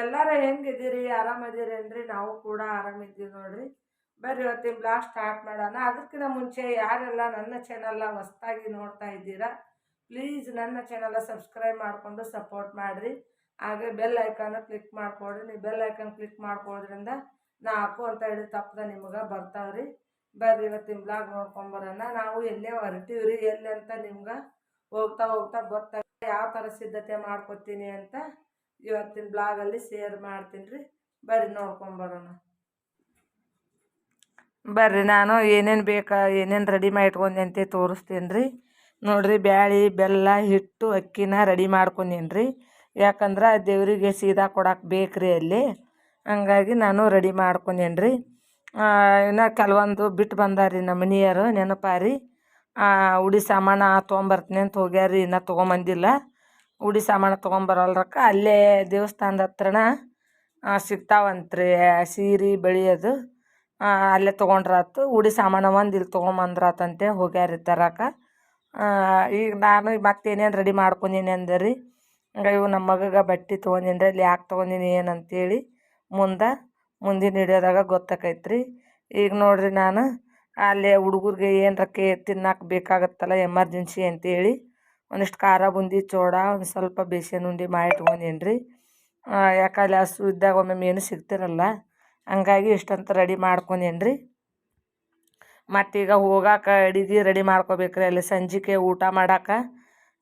ಎಲ್ಲರೂ ಹೆಂಗಿದ್ದೀರಿ ಆರಾಮದಿರೇನ್ರಿ ನಾವು ಕೂಡ ಆರಾಮಿದ್ದೀವಿ ನೋಡ್ರಿ. ಬರ್ರಿ ಇವತ್ತಿನ ಬ್ಲಾಗ್ ಸ್ಟಾರ್ಟ್ ಮಾಡೋಣ. ಅದಕ್ಕಿಂತ ಮುಂಚೆ ಯಾರೆಲ್ಲ ನನ್ನ ಚಾನಲ್ನ ಹೊಸ್ತಾಗಿ ನೋಡ್ತಾ ಇದ್ದೀರಾ ಪ್ಲೀಸ್ ನನ್ನ ಚಾನಲ್ನ ಸಬ್ಸ್ಕ್ರೈಬ್ ಮಾಡಿಕೊಂಡು ಸಪೋರ್ಟ್ ಮಾಡಿರಿ. ಹಾಗೆ ಬೆಲ್ ಐಕಾನ ಕ್ಲಿಕ್ ಮಾಡ್ಕೊಡ್ರಿ ನೀವು ಬೆಲ್ ಐಕಾನ್ ಕ್ಲಿಕ್ ಮಾಡ್ಕೊಳ್ಳೋದ್ರಿಂದ ನಾ ಅಂತ ಹೇಳಿ ತಪ್ಪದ ನಿಮ್ಗೆ ಬರ್ತಾವ್ರಿ. ಬರ್ರಿ ಇವತ್ತಿನ ಬ್ಲಾಗ್ ನೋಡ್ಕೊಂಬರೋಣ ನಾವು ಎಲ್ಲೇ ಹೊರಟಿವ್ರಿ. ಎಲ್ಲಿ ಅಂತ ನಿಮ್ಗೆ ಹೋಗ್ತಾ ಹೋಗ್ತಾ ಗೊತ್ತಾಗ ಯಾವ ಥರ ಸಿದ್ಧತೆ ಮಾಡ್ಕೊತೀನಿ ಅಂತ ಇವತ್ತಿನ ಬ್ಲಾಗಲ್ಲಿ ಶೇರ್ ಮಾಡ್ತೀನಿ ರೀ ಬರ್ರಿ ನೋಡ್ಕೊಂಬರೋಣ ಬರ್ರಿ, ನಾನು ಏನೇನು ಬೇಕಾ, ಏನೇನು ರೆಡಿ ಮಾಡಿ ಇಟ್ಕೊಂಡೆ ಅಂತ ತೋರಿಸ್ತೀನಿ ರೀ ನೋಡಿರಿ, ಬ್ಯಾಳಿ, ಬೆಲ್ಲ, ಹಿಟ್ಟು, ಅಕ್ಕಿನ ರೆಡಿ ಮಾಡ್ಕೊಂಡೀನಿ ರೀ ಯಾಕಂದ್ರೆ ದೇವರಿಗೆ ಸೀದಾ ಕೊಡಕ್ಕೆ ಬೇಕ್ರಿ ಅಲ್ಲಿ. ಹಂಗಾಗಿ ನಾನು ರೆಡಿ ಮಾಡ್ಕೊಂಡೇನಿ ರೀ ಇನ್ನು ಕೆಲವೊಂದು ಬಿಟ್ಟು ಬಂದಾರಿ ನಮ್ಮ ಮನೆಯವರು, ನೆನಪಾರಿ. ಉಡಿ ಸಾಮಾನು ತೊಗೊಂಬರ್ತೀನಿ ಅಂತ ಹೋಗ್ಯಾರಿ, ಇನ್ನೂ ತೊಗೊಂಬಂದಿಲ್ಲ. ಉಡಿ ಸಾಮಾನು ತೊಗೊಂಬರಲ್ರಕ್ಕ ಅಲ್ಲೇ ದೇವಸ್ಥಾನದ ಹತ್ರನ ಸಿಗ್ತಾವಂತ್ರಿ ಸೀರೆ ಬೆಳೆಯೋದು. ಅಲ್ಲೇ ತೊಗೊಂಡ್ರಾತು, ಉಡಿ ಸಾಮಾನು ಒಂದು ಇಲ್ಲಿ ತೊಗೊಂಬಂದ್ರಾತಂತೆ ಹೋಗ್ಯಾರಿ ತರಕ ಈಗ ನಾನು ಮತ್ತೇನೇನು ರೆಡಿ ಮಾಡ್ಕೊಂಡೀನಿ ಅಂದರಿ ರೀ ಇವು ನಮ್ಮ ಮಗಗೆ ಬಟ್ಟೆ ತೊಗೊಂಡಿನಿ ಅಲ್ಲಿ ಯಾಕೆ ತೊಗೊಂಡೀನಿ ಏನಂತೇಳಿ ಮುಂದೆ, ಮುಂದಿನ ಹಿಡಿಯೋದಾಗ ಗೊತ್ತಾಕೈತೆ ರೀ ಈಗ ನೋಡಿರಿ ನಾನು, ಅಲ್ಲೇ ಹುಡುಗರಿಗೆ ಏನು ರೊಕ್ಕ ತಿನ್ನಕ್ಕೆ ಬೇಕಾಗತ್ತಲ್ಲ, ಎಮರ್ಜೆನ್ಸಿ ಅಂತೇಳಿ ಒಂದಿಷ್ಟು ಖಾರ ಬುಂದಿ, ಚೋಡ, ಒಂದು ಸ್ವಲ್ಪ ಬೇಸನ್ ಉಂಡೆ ಮಾಡಿ ಇಟ್ಕೊಂಡೇನಿ ರೀ ಯಾಕಂದ್ರೆ ಹಸು ಇದ್ದಾಗ ಒಮ್ಮೊಮ್ಮೆ ಏನು ಸಿಗ್ತಿರಲ್ಲ, ಹಂಗಾಗಿ ಇಷ್ಟಂತ ರೆಡಿ ಮಾಡ್ಕೊಂಡೇನಿ ರೀ ಮತ್ತೀಗ ಹೋಗಾಕ ಅಡಿಗೆ ರೆಡಿ ಮಾಡ್ಕೋಬೇಕ್ರಿ, ಅಲ್ಲಿ ಸಂಜಿಕೆ ಊಟ ಮಾಡಕ್ಕೆ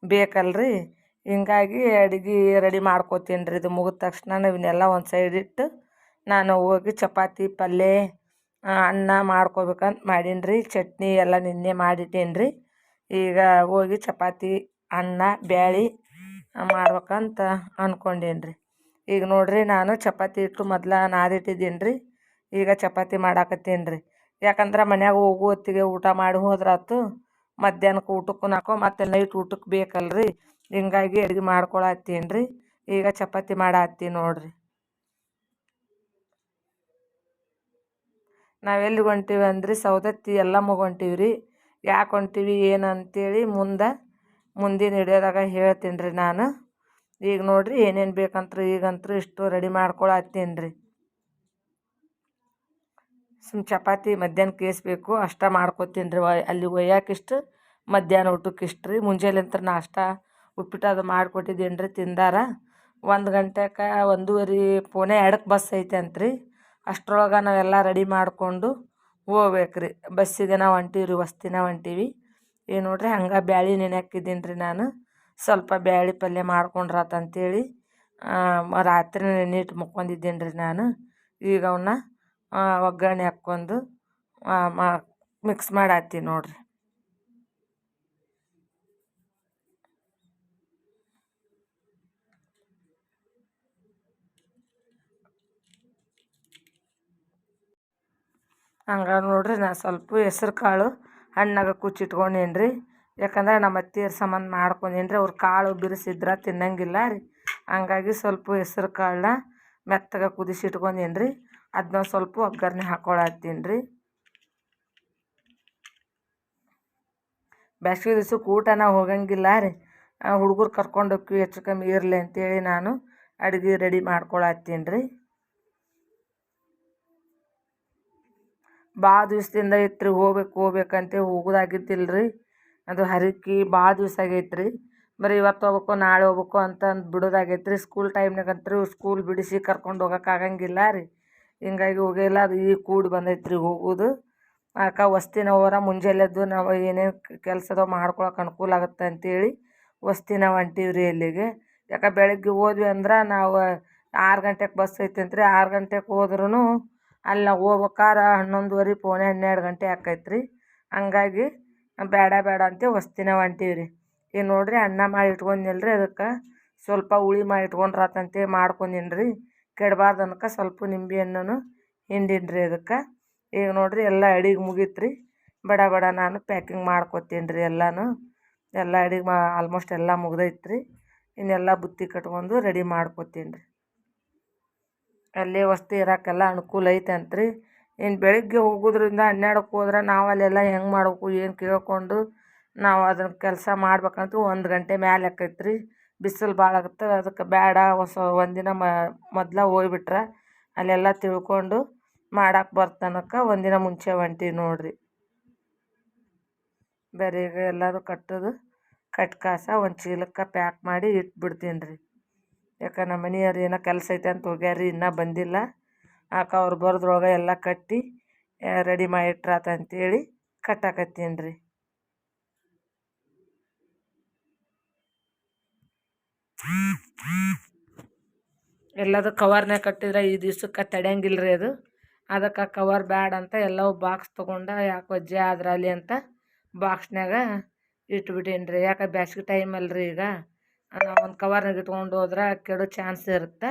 ಬೇಕಲ್ರಿ. ಹಿಂಗಾಗಿ ಅಡಿಗೆ ರೆಡಿ ಮಾಡ್ಕೋತೀನಿ ರೀ ಇದು ಮುಗಿದ ತಕ್ಷಣ ಇವನ್ನೆಲ್ಲ ಒಂದು ಸೈಡ್ ಇಟ್ಟು ನಾನು ಹೋಗಿ ಚಪಾತಿ, ಪಲ್ಯ ಅನ್ನ ಮಾಡ್ಕೋಬೇಕಂತ ಮಾಡೀನಿ ರೀ ಚಟ್ನಿ ಎಲ್ಲ ನಿನ್ನೆ ಮಾಡಿಟ್ಟೇನಿ ರೀ ಈಗ ಹೋಗಿ ಚಪಾತಿ ಅನ್ನ, ಬ್ಯಾಳೆ ಮಾಡ್ಬೇಕಂತ ಅಂದ್ಕೊಂಡೇನಿ ರೀ ಈಗ ನೋಡಿರಿ ನಾನು ಚಪಾತಿ ಹಿಟ್ಟು ಮೊದ್ಲು ನಾದಿಟ್ಟಿದ್ದೀನಿ ರೀ ಈಗ ಚಪಾತಿ ಮಾಡಾಕತ್ತೀನಿ ರೀ ಯಾಕಂದ್ರೆ ಮನ್ಯಾಗ ಹೋಗು ಹೊತ್ತಿಗೆ ಊಟ ಮಾಡಿ ಹೋದ್ರಾತು ಮಧ್ಯಾಹ್ನಕ್ಕೆ ಊಟಕ್ಕೂ ನಾಲ್ಕು ಮತ್ತು ನೈಟ್ ಊಟಕ್ಕೆ ಬೇಕಲ್ರಿ. ಹಿಂಗಾಗಿ ಅಡುಗೆ ಮಾಡ್ಕೊಳತ್ತೀನಿ ರೀ ಈಗ ಚಪಾತಿ ಮಾಡತ್ತೀನಿ ನೋಡಿರಿ. ನಾವೆಲ್ಲಿಗೆ ಹೊಂಟೀವಿ ಅಂದ್ರಿ ಸೌದತ್ತಿ ಎಲ್ಲ ಹೊಂಟೀವಿ ರೀ ಯಾಕೆ ಹೊಂಟೀವಿ ಏನು ಅಂತೇಳಿ ಮುಂದೆ ಮುಂದಿನ ಹಿಡಿಯೋದಾಗ ಹೇಳ್ತೀನಿ ರೀ ನಾನು. ಈಗ ನೋಡಿರಿ ಏನೇನು ಬೇಕಂತ್ರು ಈಗಂತೂ ಇಷ್ಟು ರೆಡಿ ಮಾಡ್ಕೊಳತ್ತೀನಿ ರೀ. ಸುಮ್ಮ ಚಪಾತಿ, ಮಧ್ಯಾಹ್ನ ಕೇಸ್ಬೇಕು ಅಷ್ಟ ಮಾಡ್ಕೊತೀನಿ ರೀ. ಅಲ್ಲಿ ಒಯ್ಯಾಕಿಷ್ಟು ಮಧ್ಯಾಹ್ನ ಊಟಕ್ಕೆ ಇಷ್ಟು ರೀ. ಮುಂಜಾನೆ ನಾಷ್ಟ ಉಪ್ಪಿಟ್ಟು ಅದು ಮಾಡಿಕೊಟ್ಟಿದ್ದೀನಿ ರೀ ತಿಂದಾರ. ಒಂದು ಗಂಟೆಗೆ ಒಂದೂವರೆ ಪೋನೆ ಎರಡಕ್ಕೆ ಬಸ್ ಐತೆ ಅಂತ್ರಿ ಅಷ್ಟರೊಳಗೆ ನಾವೆಲ್ಲ ರೆಡಿ ಮಾಡಿಕೊಂಡು ಹೋಗ್ಬೇಕು ರೀ ಬಸ್ಸಿಗೆ ನಾವು ಹೊಂಟೀವಿ ರೀ ವಸ್ತಿನ ಹೊಂಟೀವಿ. ಈಗ ನೋಡಿರಿ ಹಂಗೆ ಬ್ಯಾಳಿ ನೆನೆಹಾಕಿದ್ದೀನಿ ರೀ ನಾನು. ಸ್ವಲ್ಪ ಬ್ಯಾಳೆ ಪಲ್ಯ ಮಾಡ್ಕೊಂಡ್ರಾತಂತೇಳಿ ರಾತ್ರಿ ನೆನಿಟ್ಟು ಮುಕ್ಕೊಂಡಿದ್ದೀನಿ ರೀ ನಾನು. ಈಗ ಅವನ್ನ ಒಗ್ಗರಣೆ ಹಾಕ್ಕೊಂಡು ಮಿಕ್ಸ್ ಮಾಡತ್ತೀನಿ ನೋಡಿರಿ. ಹಂಗೆ ನೋಡಿರಿ ನಾನು ಸ್ವಲ್ಪ ಹೆಸ್ರು ಕಾಳು ಹಣ್ಣಾಗ ಕುಚ್ಚಿಟ್ಕೊಂಡೇನಿ ರೀ ಯಾಕಂದ್ರೆ ನಮ್ಮ ಅತ್ತೆಯರ ಸಂಬಂಧ ಮಾಡ್ಕೊಂಡೇನಿ ರೀ ಅವ್ರು ಕಾಳು ಬಿರ್ಸಿದ್ರೆ ತಿನ್ನಂಗಿಲ್ಲ ರೀ. ಹಂಗಾಗಿ ಸ್ವಲ್ಪ ಹೆಸ್ರು ಕಾಳನ್ನ ಮೆತ್ತಗೆ ಕುದಿಸಿ ಇಟ್ಕೊಂಡೇನಿ ರೀ ಅದನ್ನ ಸ್ವಲ್ಪ ಒಗ್ಗರಣೆ ಹಾಕ್ಕೊಳತ್ತೀನಿ ರೀ ಬ್ಯಾಸ್ಗೆ ದಿವ್ಸಕ್ಕೆ ಊಟನ ಹೋಗಂಗಿಲ್ಲ ರೀ. ಹುಡುಗರು ಕರ್ಕೊಂಡು ಹೋಗ್ತೀವಿ, ಹೆಚ್ಚು ಕಮ್ಮಿ ಇರಲಿ ಅಂತೇಳಿ ನಾನು ಅಡುಗೆ ರೆಡಿ ಮಾಡ್ಕೊಳತ್ತೀನಿ ರೀ ಭಾಳ ದಿವಸದಿಂದ ಇತ್ತು ರೀ ಹೋಗ್ಬೇಕು, ಹೋಗ್ಬೇಕಂತ ಹೋಗೋದಾಗಿದ್ದಿಲ್ಲ ರೀ ಅದು ಹರಕೆ ಭಾಳ ದಿವ್ಸ ಆಗೈತೆ ರೀ ಬರೀ ಇವತ್ತು ಹೋಗ್ಬೇಕು, ನಾಳೆ ಹೋಗ್ಬೇಕು ಅಂತಂದು ಬಿಡೋದಾಗೈತೆ ರೀ ಸ್ಕೂಲ್ ಟೈಮ್ನಾಗಂತೂ ಸ್ಕೂಲ್ ಬಿಡಿಸಿ ಕರ್ಕೊಂಡು ಹೋಗಕ್ಕೆ ಆಗಂಗಿಲ್ಲ ರೀ. ಹಿಂಗಾಗಿ ಹೋಗಿಲ್ಲ, ಅದು ಈಗ ಕೂಡಿ ಬಂದೈತೆ ರೀ ಹೋಗೋದು. ಆಕ ವಸ್ತಿನ ಹೋರ ಮುಂಜಾನೆದ್ದು ನಾವು ಏನೇನು ಕೆಲಸದೋ ಮಾಡ್ಕೊಳಕ್ಕೆ ಅನುಕೂಲ ಆಗುತ್ತೆ ಅಂತೇಳಿ ವಸ್ತಿನ ಹೊಂಟೀವಿ ರೀ ಅಲ್ಲಿಗೆ. ಯಾಕೆ ಬೆಳಗ್ಗೆ ಹೋದ್ವಿ ಅಂದ್ರೆ ನಾವು ಆರು ಗಂಟೆಗೆ ಬಸ್ ಐತೆ ರೀ ಆರು ಗಂಟೆಗೆ ಹೋದ್ರೂ ಅಲ್ಲಿ ಹೋಗ್ಬೇಕಾರ ಹನ್ನೊಂದುವರೆ ಪೋಣೆ ಹನ್ನೆರಡು ಗಂಟೆ ಆಕೈತೆ ರೀ ಹಂಗಾಗಿ ಬೇಡ ಬೇಡ ಅಂತ ವಸ್ತಿನ ಹೊಂಟೀವಿ ರೀ ಈಗ ನೋಡಿರಿ ಅನ್ನ ಮಾಡಿ ಇಟ್ಕೊಂದಿಲ್ಲ ರೀ ಅದಕ್ಕೆ ಸ್ವಲ್ಪ ಹುಳಿ ಮಾಡಿ ಇಟ್ಕೊಂಡ್ರಾತಂತೆ ಮಾಡ್ಕೊಂಡೀನಿ ರೀ ಕೆಡಬಾರ್ದು ಅನ್ಕ ಸ್ವಲ್ಪ ನಿಂಬೆ ಹಣ್ಣನ್ನು ಹಿಂಡೀನಿ ರೀ ಅದಕ್ಕೆ. ಈಗ ನೋಡಿರಿ ಎಲ್ಲ ಅಡಿಗೆ ಮುಗೀತ್ರಿ. ಬಡ ಬಡ ನಾನು ಪ್ಯಾಕಿಂಗ್ ಮಾಡ್ಕೊತೀನಿ ರೀ ಎಲ್ಲನೂ. ಎಲ್ಲ ಅಡಿಗೆ ಮಾ, ಆಲ್ಮೋಸ್ಟ್ ಎಲ್ಲ ಮುಗ್ದೈತ್ರಿ. ಇನ್ನೆಲ್ಲ ಬುತ್ತಿ ಕಟ್ಕೊಂಡು ರೆಡಿ ಮಾಡ್ಕೊತೀನಿ ರೀ ಅಲ್ಲೇ ವಸತಿ ಇರೋಕ್ಕೆಲ್ಲ ಅನುಕೂಲ ಐತೆ ಅಂತ್ರಿ ಇನ್ನು ಬೆಳಗ್ಗೆ ಹೋಗೋದ್ರಿಂದ ಹನ್ನೆರಡಕ್ಕೆ ಹೋದ್ರೆ ನಾವು ಅಲ್ಲೆಲ್ಲ ಹೆಂಗೆ ಮಾಡಬೇಕು, ಏನು ಕೇಳಿಕೊಂಡು ನಾವು ಅದನ್ನು ಕೆಲಸ ಮಾಡ್ಬೇಕಂತ ಒಂದು ಗಂಟೆ ಮ್ಯಾಲೆ ಆಕೈತೆ ರೀ ಬಿಸಿಲು ಭಾಳ ಆಗುತ್ತೆ, ಅದಕ್ಕೆ ಬೇಡ ಹೊಸ ಒಂದಿನ ಮೊದ್ಲು ಹೋಗ್ಬಿಟ್ರೆ ಅಲ್ಲೆಲ್ಲ ತಿಳ್ಕೊಂಡು ಮಾಡಕ್ಕೆ ಬರ್ತನಕ ಒಂದಿನ ಮುಂಚೆ ಹೊಂಟೀವಿ ನೋಡಿರಿ. ಬೇರೆ ಈಗ ಎಲ್ಲದು ಕಟ್ಟೋದು ಕಟ್ ಕಾಸ ಒಂದು ಚೀಲಕ್ಕೆ ಪ್ಯಾಕ್ ಮಾಡಿ ಇಟ್ಬಿಡ್ತೀನಿ ರೀ ಯಾಕೆ ನಮ್ಮ ಮನೆಯವ್ರು ಏನೋ ಕೆಲಸ ಐತೆ ಅಂತ ಹೋಗ್ಯಾರ ಇನ್ನೂ ಬಂದಿಲ್ಲ. ಆಕ ಅವ್ರು ಬರೋದ್ರೊಳಗೆ ಎಲ್ಲ ಕಟ್ಟಿ ರೆಡಿ ಮಾಡಿಟ್ರಾತ ಅಂತೇಳಿ ಕಟ್ಟಾಕತ್ತೀನಿ ರೀ. ಎಲ್ಲದು ಕವರ್ನಾಗ ಕಟ್ಟಿದ್ರೆ ಈ ದಿವ್ಸಕ್ಕೆ ತಡೆಯಂಗಿಲ್ಲ ರೀ ಅದು. ಅದಕ್ಕೆ ಕವರ್ ಬ್ಯಾಡ್ ಅಂತ ಎಲ್ಲವೂ ಬಾಕ್ಸ್ ತೊಗೊಂಡು ಯಾಕೆ ವಜ್ಜೆ ಆದ್ರಲ್ಲಿ ಅಂತ ಬಾಕ್ಸ್ನಾಗ ಇಟ್ಬಿಟ್ಟೀನಿ ರೀ ಯಾಕೆ ಬ್ಯಾಸ್ಗೆ ಟೈಮ್ ಅಲ್ರಿ ಈಗ. ನಾವು ಒಂದು ಕವರ್ನಾಗ ಇಟ್ಕೊಂಡು ಹೋದ್ರೆ ಕೆಡೋ ಚಾನ್ಸ್ ಇರುತ್ತೆ.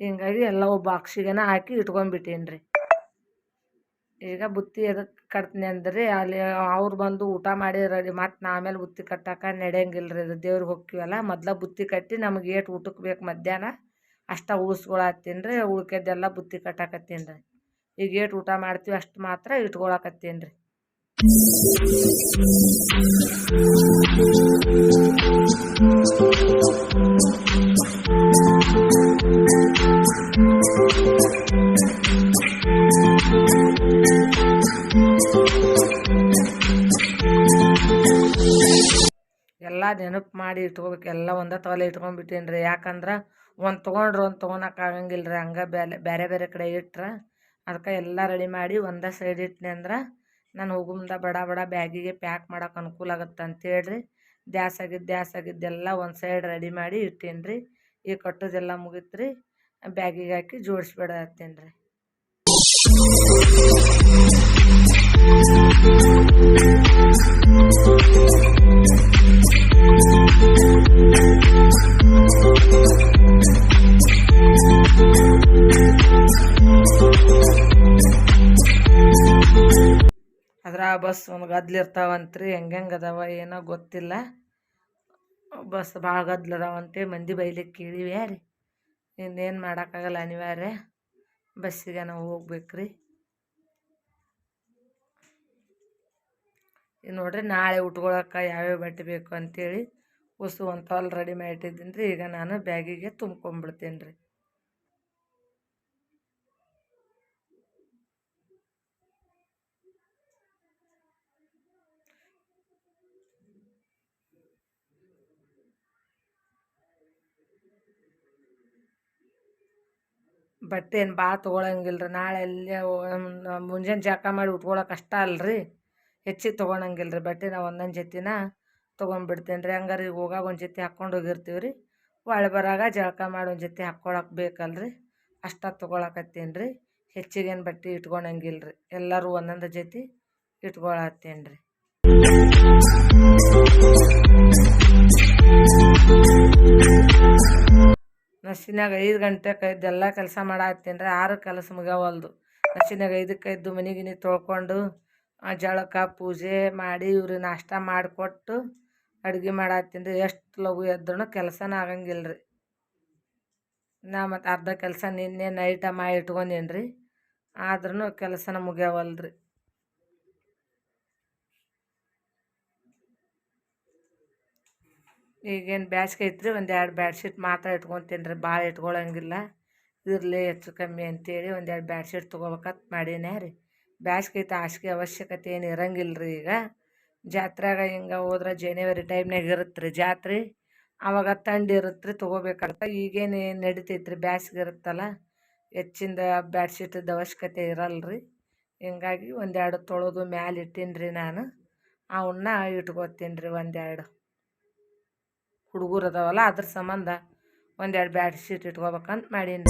ಹಿಂಗಾಗಿ ಎಲ್ಲವೂ ಬಾಕ್ಸಿಗೆನ ಹಾಕಿ ಇಟ್ಕೊಂಡ್ಬಿಟ್ಟೀನಿ ರೀ ಈಗ ಬುತ್ತಿ ಎದಕ್ಕೆ ಕಟ್ತೀನಿ ಅಂದ್ರೆ, ಅಲ್ಲಿ ಅವ್ರು ಬಂದು ಊಟ ಮಾಡಿ ರೆಡಿ ಮತ್ತು ನಾ ಆಮೇಲೆ ಬುತ್ತಿ ಕಟ್ಟಕ್ಕೆ ನಡೆಯಂಗಿಲ್ಲ ರೀ ದೇವ್ರಿಗೆ ಹೋಗ್ತೀವಲ್ಲ ಮೊದ್ಲು ಬುತ್ತಿ ಕಟ್ಟಿ ನಮ್ಗೆ ಏಟು ಊಟಕ್ಕೆ ಬೇಕು ಮಧ್ಯಾಹ್ನ ಅಷ್ಟ ಉಳಿಸ್ಕೊಳತ್ತೀನಿ ರೀ ಉಳ್ಕೆದೆಲ್ಲ ಬುತ್ತಿ ಕಟ್ಟಾಕತ್ತೀನಿ ರೀ ಈಗ ಏಟು ಊಟ ಮಾಡ್ತೀವಿ ಅಷ್ಟು ಮಾತ್ರ ಇಟ್ಕೊಳಕತ್ತೀನಿ ರೀ ಎಲ್ಲ ನೆನಪು ಮಾಡಿ ಇಟ್ಕೋಬೇಕು. ಎಲ್ಲ ಒಂದೇ ತೊಲೆ ಇಟ್ಕೊಂಡ್ಬಿಟ್ಟೇನಿ ರೀ ಯಾಕಂದ್ರೆ ಒಂದು ತೊಗೊಂಡ್ರೆ ಒಂದು ತೊಗೊಳಕ್ ಆಗಂಗಿಲ್ಲ ರೀ ಹಂಗೆ ಬೇರೆ ಬೇರೆ ಬೇರೆ ಕಡೆ ಇಟ್ರೆ ಅದಕ್ಕೆ ಎಲ್ಲ ರೆಡಿ ಮಾಡಿ ಒಂದೇ ಸೈಡ್ ಇಟ್ನಿ ಅಂದ್ರೆ ನಾನು ಹೋಗು ಮುಂದೆ ಬಡ ಬಡ ಬ್ಯಾಗಿಗೆ ಪ್ಯಾಕ್ ಮಾಡೋಕೆ ಅನುಕೂಲ ಆಗುತ್ತೆ ಅಂತೇಳಿ ದ್ಯಾಸ್ ಆಗಿದ್ದು ಆಗಿದ್ದೆಲ್ಲ ಒಂದು ಸೈಡ್ ರೆಡಿ ಮಾಡಿ ಇಟ್ಟೇನಿ ರೀ ಈಗ ಕಟ್ಟೋದೆಲ್ಲ ಮುಗಿತು ರೀ ಬ್ಯಾಗಿಗೆ ಹಾಕಿ ಜೋಡಿಸ್ಬೇಡ ರೀ ಬಸ್ ಒಂದು ಗದ್ಲಿರ್ತಾವಂತ್ರಿ ಹೆಂಗೆ ಅದಾವ ಏನೋ ಗೊತ್ತಿಲ್ಲ. ಬಸ್ ಭಾಳ ಗದ್ಲ ಅದಾವಂತೆ, ಮಂದಿ ಬೈಲಿಕ್ಕೆ ಕೇಳಿವಿ ರೀ ಇನ್ನೇನು ಮಾಡೋಕ್ಕಾಗಲ್ಲ ಅನಿವಾರ್ಯ. ಬಸ್ಸಿಗೆ ನಾವು ಹೋಗ್ಬೇಕ್ರಿ. ಈಗ ನೋಡ್ರಿ ನಾಳೆ ಉಟ್ಕೊಳಕ್ಕೆ ಯಾವ್ಯಾವ ಬಟ್ಟೆ ಬೇಕು ಅಂತೇಳಿ ಉಸು ಒಂದು ತಾಲ್ ರೆಡಿ ಮಾಡಿಟ್ಟಿದ್ದೀನಿ ರೀ, ಈಗ ನಾನು ಬ್ಯಾಗಿಗೆ ತುಂಬ್ಕೊಂಬಿಡ್ತೀನಿ ರೀ ಬಟ್ಟೆ ಏನು ಭಾಳ ತೊಗೊಳಂಗಿಲ್ಲ ರೀ ನಾಳೆ ಅಲ್ಲಿ ಮುಂಜಾನೆ ಜಳಕ ಮಾಡಿ ಉಟ್ಕೊಳಕ್ಕೆ ಕಷ್ಟ ಅಲ್ರಿ. ಹೆಚ್ಚಿಗೆ ತೊಗೊಳಂಗಿಲ್ಲ ರೀ ಬಟ್ಟೆ ನಾವು ಒಂದೊಂದು ಜೊತೆನ ತೊಗೊಂಡ್ಬಿಡ್ತೇನೆ ರೀ ಹಂಗಾರೆ ಈಗ ಹೋಗಾಗ ಒಂದು ಜೊತೆ ಹಾಕ್ಕೊಂಡು ಹೋಗಿರ್ತೀವಿ ರೀ ಒಳ ಬರಾಗ ಜಳಕ ಮಾಡಿ ಒಂದು ಜೊತೆ ಹಾಕ್ಕೊಳಕ್ಕೆ ಬೇಕಲ್ರಿ. ಅಷ್ಟ ತೊಗೊಳಕತ್ತೀನಿ ರೀ ಹೆಚ್ಚಿಗೇನು ಬಟ್ಟೆ ಇಟ್ಕೊಳಂಗಿಲ್ಲ ರೀ ಎಲ್ಲರೂ ಒಂದೊಂದು ಜೊತೆ ಇಟ್ಕೊಳತ್ತೀನಿ ರೀ ನಸಿನಾಗ ಐದು ಗಂಟೆಗೆ ಎಲ್ಲ ಕೆಲಸ ಮಾಡತ್ತೀನಿ ಆರು ಕೆಲಸ ಮುಗ್ಯಾವಲ್ದು. ನಸಿನಾಗ ಐದಕ್ಕೆ ಮನೆ ಗಿನಿ ತೊಳ್ಕೊಂಡು ಜಳಕ ಪೂಜೆ ಮಾಡಿ ಇವ್ರಿಗೆ ನಾಷ್ಟ ಮಾಡಿಕೊಟ್ಟು ಅಡುಗೆ ಮಾಡತ್ತೀನಿ ಎಷ್ಟು ಲಘು ಎದ್ರೂ ಕೆಲಸನ ಆಗಂಗಿಲ್ಲ ರೀ. ನಾ ಮತ್ತು ಅರ್ಧ ಕೆಲಸ ನಿನ್ನೆ ನೈಟ ಮಾಡಿ ಇಟ್ಕೊಂಡೀನಿ ಆದ್ರೂ ಕೆಲಸನ ಮುಗ್ಯಾವಲ್ದು ಈಗೇನು ಬ್ಯಾಸ್ಗೆ ಇದ್ದರೆ ಒಂದು ಎರಡು ಬ್ಯಾಡ್ಶೀಟ್ ಮಾತ್ರ ಇಟ್ಕೊತೀನಿ ರೀ ಭಾಳ ಇಟ್ಕೊಳ್ಳೋಂಗಿಲ್ಲ ಇರಲಿ ಹೆಚ್ಚು ಕಮ್ಮಿ ಅಂತೇಳಿ ಒಂದು ಎರಡು ಬ್ಯಾಡ್ಶೀಟ್ ತೊಗೋಬೇಕಂತ ಮಾಡೀನಿ ರೀ. ಬ್ಯಾಸ್ಗೆ ಐತೆ ಹಾಸಿಗೆ ಅವಶ್ಯಕತೆ ಏನು ಇರಂಗಿಲ್ಲ ರೀ ಈಗ. ಜಾತ್ರೆಗೆ ಹಿಂಗೆ ಹೋದ್ರೆ ಜನವರಿ ಟೈಮ್ನಾಗ ಇರುತ್ತೆ ರೀ ಜಾತ್ರೆ. ಆವಾಗ ಥಂಡಿ ಇರುತ್ತೆ ರೀ ತೊಗೋಬೇಕಂತ ಈಗೇನು ನಡಿತೈತೆ ರೀ ಬ್ಯಾಸ್ಗೆ ಇರುತ್ತಲ್ಲ, ಹೆಚ್ಚಿಂದ ಬ್ಯಾಡ್ಶೀಟದ ಅವಶ್ಯಕತೆ ಇರಲ್ಲ ರೀ. ಹಿಂಗಾಗಿ ಒಂದೆರಡು ತೊಳೆದು ಮ್ಯಾಲೆ ಇಟ್ಟೀನಿ ರೀ ನಾನು ಅವನ್ನ ಇಟ್ಕೋತೀನಿ ರೀ ಒಂದೆರಡು ಹುಡುಗರು ಅದಾವಲ್ಲ, ಅದ್ರ ಸಂಬಂಧ ಒಂದೆರಡು ಬ್ಯಾಡ್ ಶೀಟ್ ಇಟ್ಕೋಬೇಕಂತ ಮಾಡೀನಿ.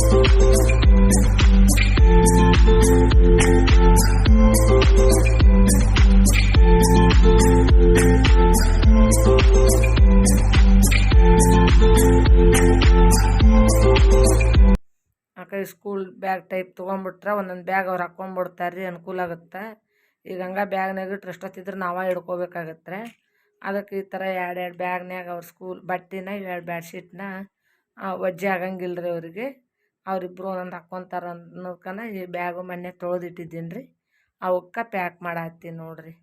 ಆಕೈ ಸ್ಕೂಲ್ ಬ್ಯಾಗ್ ಟೈಪ್ ತೊಗೊಂಬಿಟ್ರೆ ಒಂದೊಂದು ಬ್ಯಾಗ್ ಅವ್ರು ಹಾಕ್ಕೊಂಬಿಡ್ತಾರೆ ರೀ ಅನುಕೂಲ ಆಗುತ್ತೆ. ಈಗ ಹಂಗೆ ಬ್ಯಾಗ್ನಾಗ ಇಟ್ರೆ ಎಷ್ಟೊತ್ತಿದ್ರೆ ನಾವೇ ಹಿಡ್ಕೋಬೇಕಾಗತ್ತೆ ಅದಕ್ಕೆ ಈ ಥರ ಎರಡು ಎರಡು ಬ್ಯಾಗ್ನ್ಯಾಗ ಅವ್ರ ಸ್ಕೂಲ್ ಬಟ್ಟೆನ, ಎರಡು ಬ್ಯಾಡ್ಶೀಟ್ನ ವಜ್ಜೆ ಆಗಂಗಿಲ್ಲ ರೀ ಅವರಿಗೆ. ಅವರಿಬ್ರು ಒಂದೊಂದು ಹಾಕ್ಕೊಂತಾರೆ ಅನ್ನೋದ್ಕನ ಈ ಬ್ಯಾಗು ಮೊನ್ನೆ ತೊಳೆದಿಟ್ಟಿದ್ದೀನಿ ರೀ ಅವಕ್ಕೆ ಪ್ಯಾಕ್ ಮಾಡತ್ತೀನಿ ನೋಡಿರಿ.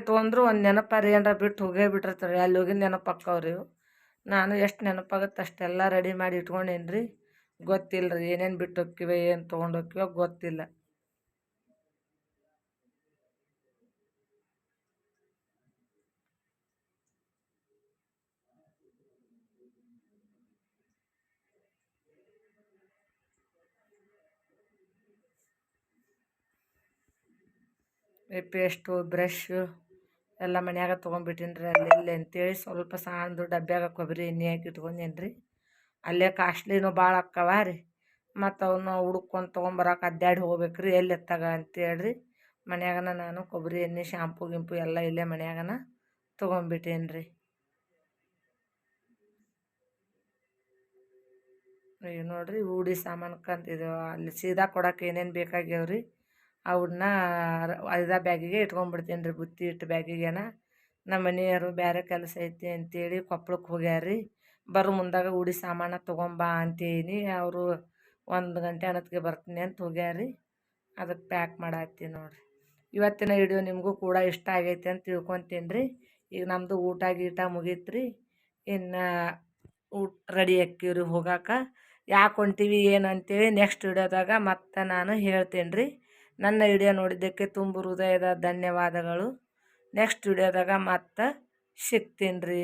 ಇಟ್ಕೊಂಡ್ರು ಒಂದು ನೆನಪಾರಿ ಏನಾರ ಬಿಟ್ಟು ಹೋಗೇ ಬಿಟ್ಟಿರ್ತಾರೆ. ಅಲ್ಲಿ ಹೋಗಿ ನೆನಪಾಕ್ಕವ್ರಿ ನಾನು ಎಷ್ಟು ನೆನಪಾಗುತ್ತೆ ಅಷ್ಟೆಲ್ಲ ರೆಡಿ ಮಾಡಿ ಇಟ್ಕೊಂಡೇನಿ ರೀ ಗೊತ್ತಿಲ್ಲ ರೀ ಏನೇನು ಬಿಟ್ಟು ಹೋಕ್ಕಿವೆ ಏನು ತೊಗೊಂಡು ಗೊತ್ತಿಲ್ಲ ಪೇಸ್ಟು ಬ್ರಷ್ಷು ಎಲ್ಲ ಮನ್ಯಾಗ ಅಲ್ಲಿ ಇಲ್ಲಿ ಅಂತೇಳಿ ಸ್ವಲ್ಪ ಸಣ್ಣದು ಡಬ್ಬ್ಯಾಗ ಕೊಬ್ಬರಿ ಎಣ್ಣೆ ಹಾಕಿ ಇಟ್ಕೊಂಡೇನಿ ರೀ ಅಲ್ಲೇ ಕಾಸ್ಟ್ಲಿನೂ ಭಾಳ ಅಕ್ಕವ ರೀ. ಮತ್ತು ಅವನ್ನ ಹುಡ್ಕೊಂಡು ತೊಗೊಂಬರಕ್ಕೆ ಅಡ್ಡಾಡಿ ಹೋಗ್ಬೇಕು ರೀ ಎಲ್ಲಿ ಎತ್ತಾಗ ಅಂತೇಳಿ ರೀ ಮನ್ಯಾಗನ ನಾನು ಕೊಬ್ಬರಿ ಎಣ್ಣೆ, ಶಾಂಪು, ಗಿಂಪು ಎಲ್ಲ ಇಲ್ಲೇ ಮನ್ಯಾಗನ ತೊಗೊಂಡ್ಬಿಟ್ಟೇನಿ ರೀ ಈಗ ನೋಡ್ರಿ ಊಡಿ ಸಾಮಾನು ಕಂತಿದ್ದೇವೆ ಅಲ್ಲಿ ಸೀದಾ ಕೊಡಕ್ಕೆ ಏನೇನು ಬೇಕಾಗ್ಯಾವ ರೀ ಅವನ್ನ ಅರ್ಧ ಬ್ಯಾಗಿಗೆ ಇಟ್ಕೊಂಡ್ಬಿಡ್ತೀನಿ ರೀ ಬುತ್ತಿ ಇಟ್ಟು ಬ್ಯಾಗಿಗೆನ. ನಮ್ಮ ಮನೆಯವರು ಬೇರೆ ಕೆಲಸ ಐತಿ ಅಂತೇಳಿ ಕೊಪ್ಪಳಕ್ಕೆ ಹೋಗ್ಯಾರ ರೀ ಬರೋ ಮುಂದಾಗ ಉಡಿ ಸಾಮಾನು ತೊಗೊಂಬಾ ಅಂತೇನಿ. ಅವರು ಒಂದು ಗಂಟೆ ಅನ್ನತ್ಗೆ ಬರ್ತೀನಿ ಅಂತ ಹೋಗ್ಯಾರ ರೀ ಅದಕ್ಕೆ ಪ್ಯಾಕ್ ಮಾಡತ್ತೀನಿ ನೋಡಿರಿ. ಇವತ್ತಿನ ವಿಡಿಯೋ ನಿಮಗೂ ಕೂಡ ಇಷ್ಟ ಆಗೈತೆ ಅಂತ ತಿಳ್ಕೊತೀನಿ ರೀ ಈಗ ನಮ್ಮದು ಊಟ ಗೀಟ ಮುಗೀತು ರೀ ಇನ್ನು ಊಟ ರೆಡಿ ಆಕ್ಕೀವ್ರಿ ಹೋಗಾಕ. ಯಾಕೆ ಹೊಂಟೀವಿ, ಏನು ಅಂತೇಳಿ ನೆಕ್ಸ್ಟ್ ವಿಡಿಯೋದಾಗ ಮತ್ತೆ ನಾನು ಹೇಳ್ತೀನಿ ರೀ ನನ್ನ ವಿಡಿಯೋ ನೋಡಿದ್ದಕ್ಕೆ ತುಂಬ ಹೃದಯದ ಧನ್ಯವಾದಗಳು. ನೆಕ್ಸ್ಟ್ ವಿಡಿಯೋದಾಗ ಮತ್ತೆ ಸಿಗ್ತೀನಿ ರೀ.